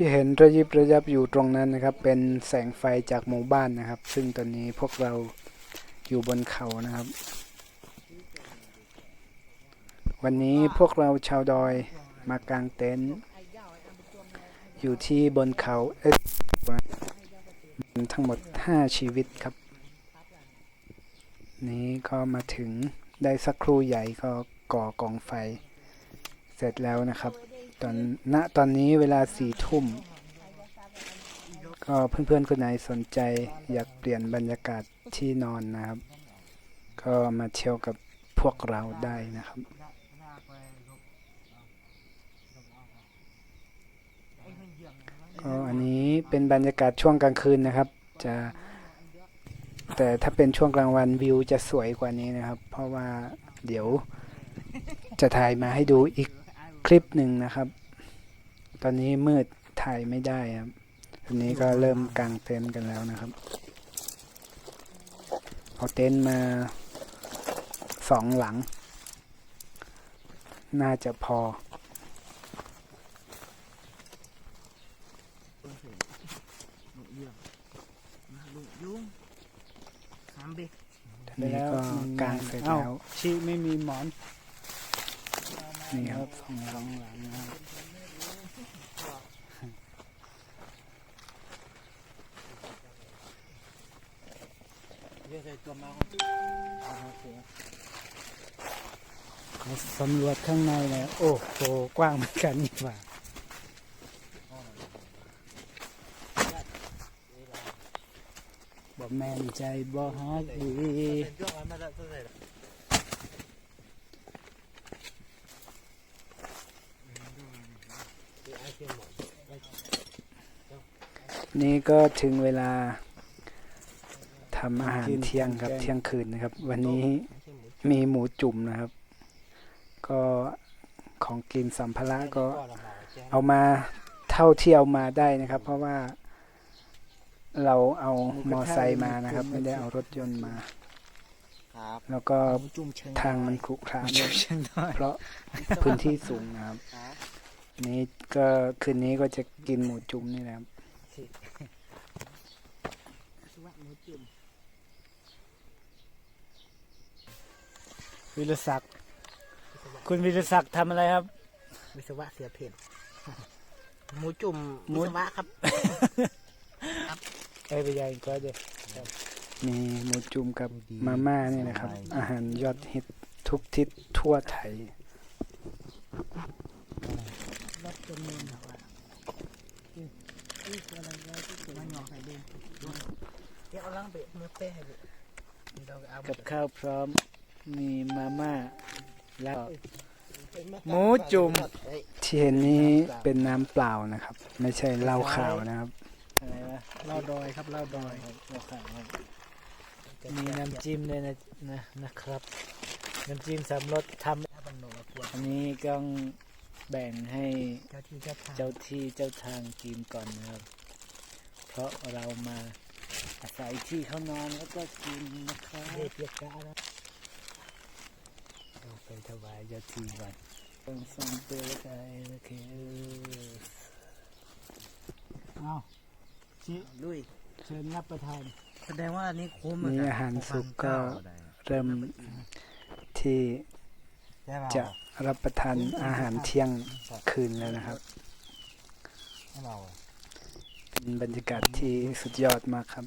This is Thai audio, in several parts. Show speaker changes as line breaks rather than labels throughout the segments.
ที่เห็นระยิบระยับอยู่ตรงนั้นนะครับ เป็นแสงไฟจากหมู่บ้านนะครับ ซึ่งตอนนี้พวกเราอยู่บนเขานะครับ วันนี้พวกเราชาวดอยมากางเต็นท์อยู่ที่บนเขาเอ๊ะทั้งหมด 5 ชีวิตครับ นี้ก็มาถึงได้สักครู่ใหญ่ก็ก่อกองไฟ เสร็จแล้วนะครับ ตอนณตอนนี้เวลาสี่ทุ่ม ก็เพื่อนๆคนไหนสนใจอยากเปลี่ยนบรรยากาศที่นอนนะครับ ก็มาเที่ยวกับพวกเราได้นะครับก็อันนี้เป็นบรรยากาศช่วงกลางคืนนะครับ จะแต่ถ้าเป็นช่วงกลางวันวิวจะสวยกว่านี้นะครับ เพราะว่าเดี๋ยวจะถ่ายมาให้ดูอีก คลิปหนึ่งนะครับ ตอนนี้มืดถ่ายไม่ได้ครับตอนนี้ก็เริ่มกางเต็นท์กันแล้วนะครับ เอาเต็นท์มาสองหลัง น่าจะพอ
ยุงสามเบก
ตอนนี้ก็กางเสร็จแล้ว
ชีไม่มีหมอน
นี่ครับสองหลังหลังนะครับ
เขา
สำรวจข้างในเลยโอ้โหกว้างเหมือนกันนี่หว่าบ่แม่นใจบ่ฮักดี
เป็ นเรื่องอะไรมาแล้วตัวไหนล่ะ
นี่ก็ถึงเวลาทำอาหารเที่ยงครับเที่ยงคืนนะครับ วันนี้มีหมูจุ่มนะครับ ก็ของกินสัมภาระก็
ก็ละหมาแจ้ง
เอามาเท่าที่เอามาได้นะครับ เพราะว่าเราเอามอไซค์มานะครับ ไม่ได้เอารถยนต์มา
ครับ
แล้วก็
หมูจุ่มเชิง
ทางมันขรุขระ
จุ่มเชิงน้อย
เพราะพื้นที่สูงนะครับ
ครับ
นี้ก็คืนนี้ก็จะกินหมูจุ่มนี่แหละครับ
สวัสดีหมูจุ่ม
วิรศักดิ์คุณวิรศักดิ์ทำอะไรครับ
วิศวะเสียเพ่นหมูจุ่ม
หมู
วิศวะครับ
เอ้ยไปยังก็เดี๋ยว
มีหมูจุ่มกับมาม่านี่นะครับ อาหารยอดฮิตทุกทิศทั่วไทย
รถจนมือหนักอะนี่นี่ คืออะไรเราที่สุดมันหงอกใส่เดินเดี๋ยวเอาล้างเบะมือเป้ให้เบะนี่เราเอา
กับข้าวพร้อมมีมาม่าแล้ว
ห
มูจุ่ม
ที่เห็นนี้เป็นน้ำเปล่านะครับ ไม่ใช่เหล้าขาวนะครับ
อะไรวะ
เหล้าดอยครับเหล้าดอย
เราขายครับมีน้ำจิ้มด้วยนะนะนะครับน้ำจิ้มสำรสทำ
ถ้าบันโนมาควร
อันนี้ก็ต้องแบ่งให้
เจ้าที่เจ้าทาง
เจ้าที่เจ้าทางกินก่อนนะครับ เพราะเรามาอาศัยที่เขานอนแล้วก็กินนะครับ
เรียกยกจ้าแล้ว
เราไปถวายเจ้าที่ก่อนต้องส่งเตือใจโอเคเออ
เอาชิลุย
เชิญรับประทาน
แสดงว่าอันนี้คุ้ม
นี่อาหารสุกก็เริ่มที่จะรับประทานอาหารเที่ยงคืนแล้วนะครับ
เรา
เป็นบรรยากาศที่สุดยอดมากครับ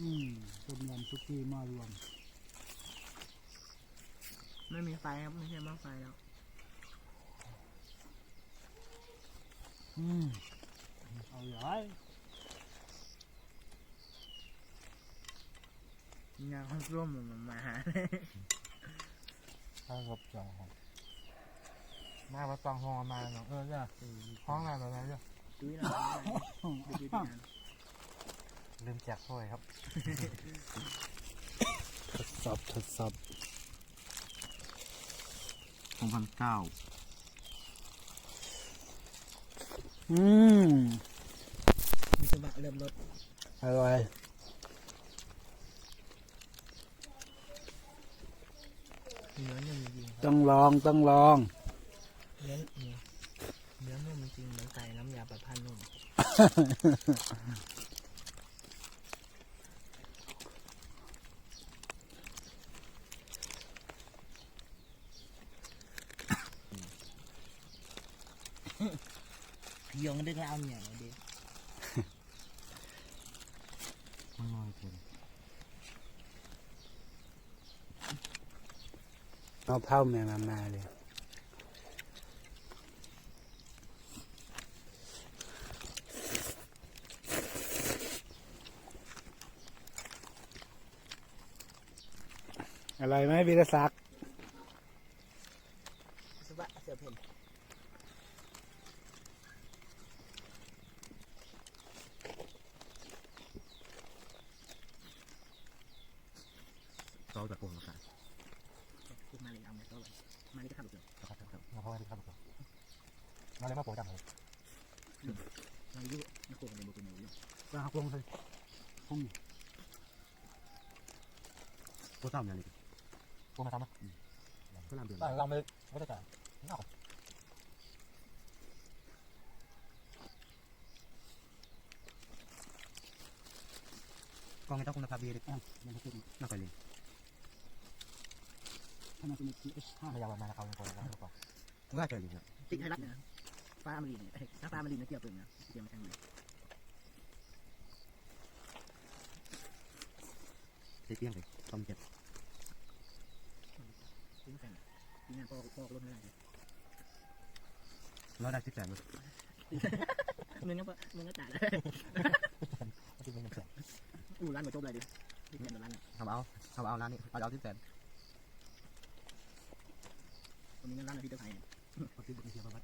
อืมต้มยำซุกี้หม้อรวม
ไม่มีไฟครับ ไม่ใช่หม้อไฟแล้ว
อืม เอาใหญ่
งานห้องร่วมมันมาหา
ข้าวกับจองมาประจองห้องมาเนาะเออจ้ะห้องอะไรแบบนี้จ้ะ
ดุ้ยเราไปดูงาน
ลืมแจกถ้วยครับ
ทดสอบทดสอบ
สองพันเก้า
อืม
วิศวะเริ่มรถ
อร่อย
เนื้อเนี่ยจริง
ต้องลองต้องลอง
เนื้อ มันจริงเหมือนใส่น้ำยาปลาพันนุ่มยงดึงเอาเนี่ยดิ
มันงอยเกิน
เอาเผาแม่มามาเลย อะไรไหมวีรศักดิ์
สบะเสือเพ่น
เราจะโกงกัน
พูดมาเลยเอาเนี่ยตัวเลยมาเลยก็ทำแบบนี้
ครับครับเราเพราะว่าที่ทำแบบเราเลยมาโปรจังเลย
มายุนักโกงในบุกในยุ
ก็หักลงเลยพุ่งตัวซ้ำอย่างนี้ พวกมาทำนะก็นำเดือดเราไม่ไม่ได้จ่ายเอากองให้เจ้าคุณภาพดีเลยอะมันจะขึ้นน่าไปเลยถ้ามันเป็นที่ห้าพยายามมาแล้วเขาเป็นคนแล้วก็ว่าเจออยู่เนี่ย
ติดให้รักเนี่ยฟ้ามาลีเนี่ยถ้าฟ้ามาลีเนี่ยเกี่ยวปืนนะเกี่ยวมาทางไหน
เตี้ยงเลยต้มเจ็บ
ทิ้งแข่ง ทิ้งงานปอกปอกรถไม่ได้
ร้อยได้สิบแสนเลย
เงินก็เงินก็จ่าย
ที่เป็นเงินแสน
อู้ร้านหมดจบเลยดิเงินร้านเนี่ย
ทำเอาทำเอาร้านนี้เอาเอาสิบแสน
คนนี้เงินร้านที่เจ้าไทย
เอาสิบเทียบมา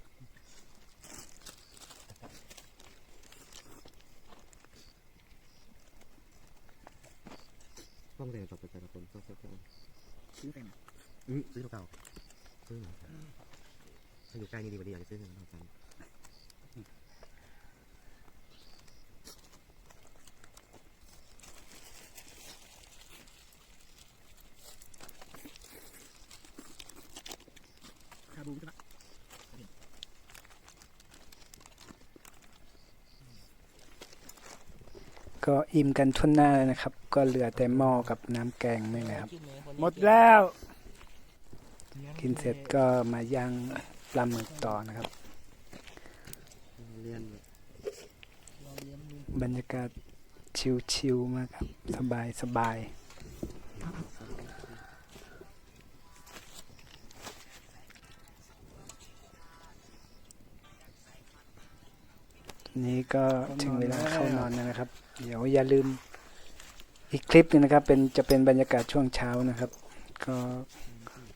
ต้องเรียนจบไปแต่ละคนต้องเซ็ตต้อง
ซื้อแข่ง
อืมซื้อเก่า ซื้อหน่อยถ้าอยู่ใกล้นี่ดีกว่าดีอยากจะซื้อเงินเท่ากัน
คาบูใช่ปะ
ก็อิ่มกันทุนหน้าเลยนะครับ ก็เหลือแต่หม้อกับน้ำแกงนี่นะครับ หมดแล้ว กินเสร็จก็มาย่างปลาหมึกต่อนะครับ บรรยากาศชิลๆมากครับ สบายสบายนี้ก็ถึงเวลาเข้านอนแล้วนะครับ เดี๋ยวอย่าลืมอีกคลิปนึงนะครับ เป็นจะเป็นบรรยากาศช่วงเช้านะครับ ก็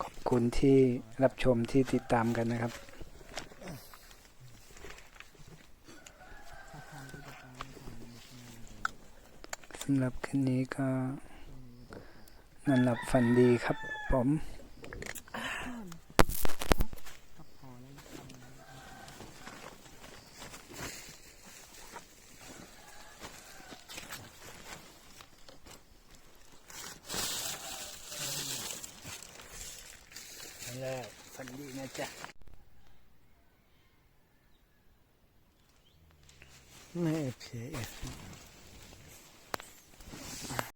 ขอบคุณที่รับชมที่ติดตามกันนะครับสำหรับคืนนี้ก็นอนหลับฝันดีครับผม แล้ว ฝันดี